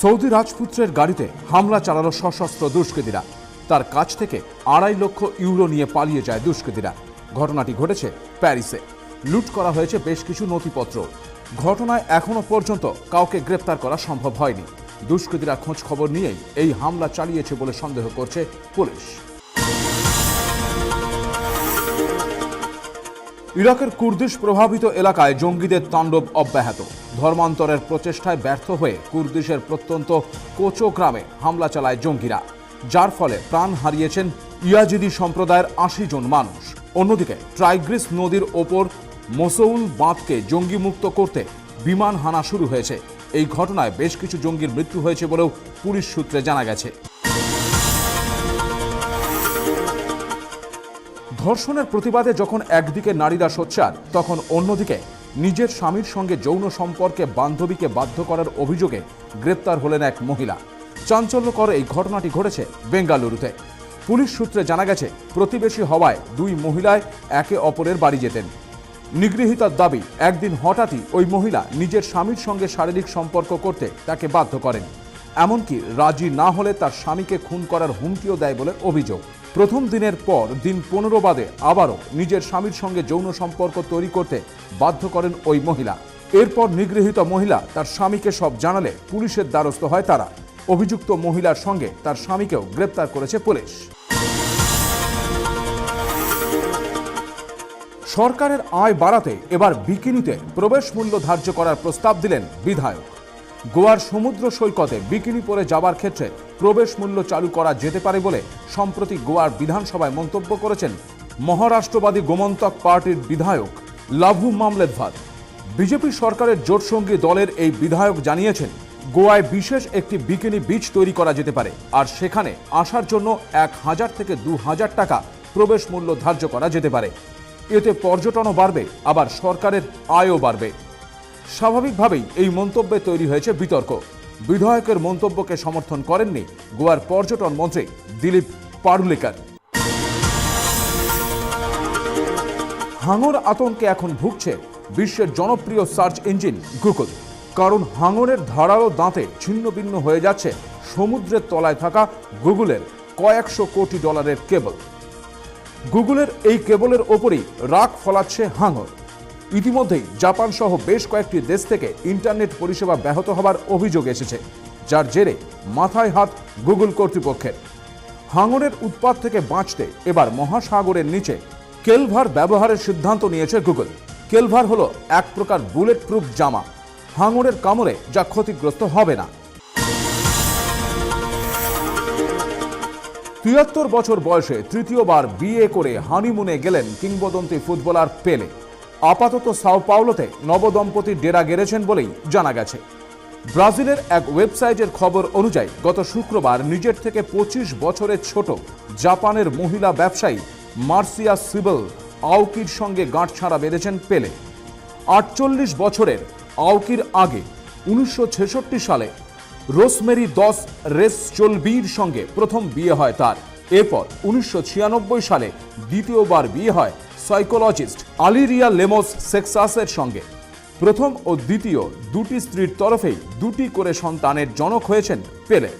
Saudi রাজপুত্রের গাড়িতে হামলা চালালো সশস্ত্র দুষ্কৃতীরা। তার কাছ থেকে আড়াই লক্ষ ইউরো নিয়ে পালিয়ে যায় দুষ্কৃতীরা। ঘটনাটি ঘটেছে প্যারিসে। লুট করা হয়েছে বেশ কিছু নথিপত্র। ঘটনায় এখনও পর্যন্ত কাউকে গ্রেপ্তার করা সম্ভব হয়নি। দুষ্কৃতীরা খোঁজ খবর নিয়েই এই হামলা চালিয়েছে বলে সন্দেহ করছে পুলিশ। ইরাকের কুর্দিশ প্রভাবিত এলাকায় জঙ্গিদের তাণ্ডব অব্যাহত। ধর্মান্তরের প্রচেষ্টায় ব্যর্থ হয়ে কুর্দিশের প্রত্যন্ত কোচো গ্রামে হামলা চালায় জঙ্গিরা। যার ফলে প্রাণ হারিয়েছেন ইয়াজিদি সম্প্রদায়ের আশি জন মানুষ। অন্যদিকে ট্রাইগ্রিস নদীর ওপর মোসৌল বাঁধকে জঙ্গিমুক্ত করতে বিমান হানা শুরু হয়েছে। এই ঘটনায় বেশ কিছু জঙ্গির মৃত্যু হয়েছে বলেও পুলিশ সূত্রে জানা গেছে। ধর্ষণের প্রতিবাদে যখন একদিকে নারীরা সোচ্চার, তখন অন্যদিকে নিজের স্বামীর সঙ্গে যৌন সম্পর্কে বান্ধবীকে বাধ্য করার অভিযোগে গ্রেপ্তার হলেন এক মহিলা। চাঞ্চল্যকর এই ঘটনাটি ঘটেছে বেঙ্গালুরুতে। পুলিশ সূত্রে জানা গেছে, প্রতিবেশী হওয়ায় দুই মহিলায় একে অপরের বাড়ি যেতেন। নিগৃহীতার দাবি, একদিন হঠাৎই ওই মহিলা নিজের স্বামীর সঙ্গে শারীরিক সম্পর্ক করতে তাকে বাধ্য করেন। এমনকি রাজি না হলে তার স্বামীকে খুন করার হুমকিও দেয় বলে অভিযোগ। প্রথম দিনের পর দিন পনেরো বাদে আবারও নিজের স্বামীর সঙ্গে যৌন সম্পর্ক তৈরি করতে বাধ্য করেন ওই মহিলা। এরপর নিগৃহীত মহিলা তার স্বামীকে সব জানালে পুলিশের দ্বারস্থ হয় তারা। অভিযুক্ত মহিলার সঙ্গে তার স্বামীকেও গ্রেপ্তার করেছে পুলিশ। সরকারের আয় বাড়াতে এবার বিকিনিতে প্রবেশ মূল্য ধার্য করার প্রস্তাব দিলেন বিধায়ক। গোয়ার সমুদ্র সৈকতে বিকিনি পরে যাবার ক্ষেত্রে প্রবেশ মূল্য চালু করা যেতে পারে বলে সম্প্রতি গোয়ার বিধানসভায় মন্তব্য করেছেন মহারাষ্ট্রবাদী গোমন্তক পার্টির বিধায়ক লাভু মামলেদভার। বিজেপি সরকারের জোটসঙ্গী দলের এই বিধায়ক জানিয়েছেন, গোয়ায় বিশেষ একটি বিকিনি বিচ তৈরি করা যেতে পারে আর সেখানে আসার জন্য এক হাজার থেকে দু হাজার টাকা প্রবেশ মূল্য ধার্য করা যেতে পারে। এতে পর্যটনও বাড়বে, আবার সরকারের আয়ও বাড়বে। স্বাভাবিকভাবেই এই মন্তব্যে তৈরি হয়েছে বিতর্ক। বিধায়কের মন্তব্যকে সমর্থন করেননি গোয়ার পর্যটন মন্ত্রী দিলীপ পারুলেকার হাঙর আতঙ্কে এখন ভুগছে বিশ্বের জনপ্রিয় সার্চ ইঞ্জিন গুগল। কারণ হাঙরের ধারালো দাঁতে ছিন্ন ভিন্ন হয়ে যাচ্ছে সমুদ্রের তলায় থাকা গুগলের কয়েকশো কোটি ডলারের কেবল। গুগলের এই কেবলের ওপরই রাগ ফলাচ্ছে হাঙর। ইতিমধ্যেই জাপান সহ বেশ কয়েকটি দেশ থেকে ইন্টারনেট পরিষেবা ব্যাহত হবার অভিযোগ এসেছে, যার জেরে মাথায় হাত গুগল কর্তৃপক্ষের। হাঙরের উৎপাত থেকে বাঁচতে এবার মহাসাগরের নিচে কেলভার ব্যবহারের সিদ্ধান্ত নিয়েছে গুগল। কেলভার হলো এক প্রকার বুলেট প্রুফ জামা। হাঙরের কামড়ে যা ক্ষতিগ্রস্ত হবে না। তিয়াত্তর বছর বয়সে তৃতীয়বার বিয়ে করে হানিমুনে গেলেন কিংবদন্তি ফুটবলার পেলে। আপাতত সাও পাওলোতে নবদম্পতির ডেরা গেড়েছেন বলেই জানা গেছে। ব্রাজিলের এক ওয়েবসাইটের খবর অনুযায়ী, গত শুক্রবার নিজের থেকে পঁচিশ বছরের ছোট জাপানের মহিলা ব্যবসায়ী মার্সিয়া সিবল আউকির সঙ্গে গাঁটছাড়া বেঁধেছেন পেলে। আটচল্লিশ বছরের আউকির আগে উনিশশো ছেষট্টি সালে রোসমেরি দস রেস চলবির সঙ্গে প্রথম বিয়ে হয় তার। এরপর উনিশশো ছিয়ানব্বই সালে দ্বিতীয়বার বিয়ে হয় সাইকোলজিস্ট আলিরিয়া লেমোস সেক্সাসের সঙ্গে। প্রথম ও দ্বিতীয় দুটি স্ত্রীর তরফেই দুটি করে সন্তানের জনক হয়েছেন পেলে।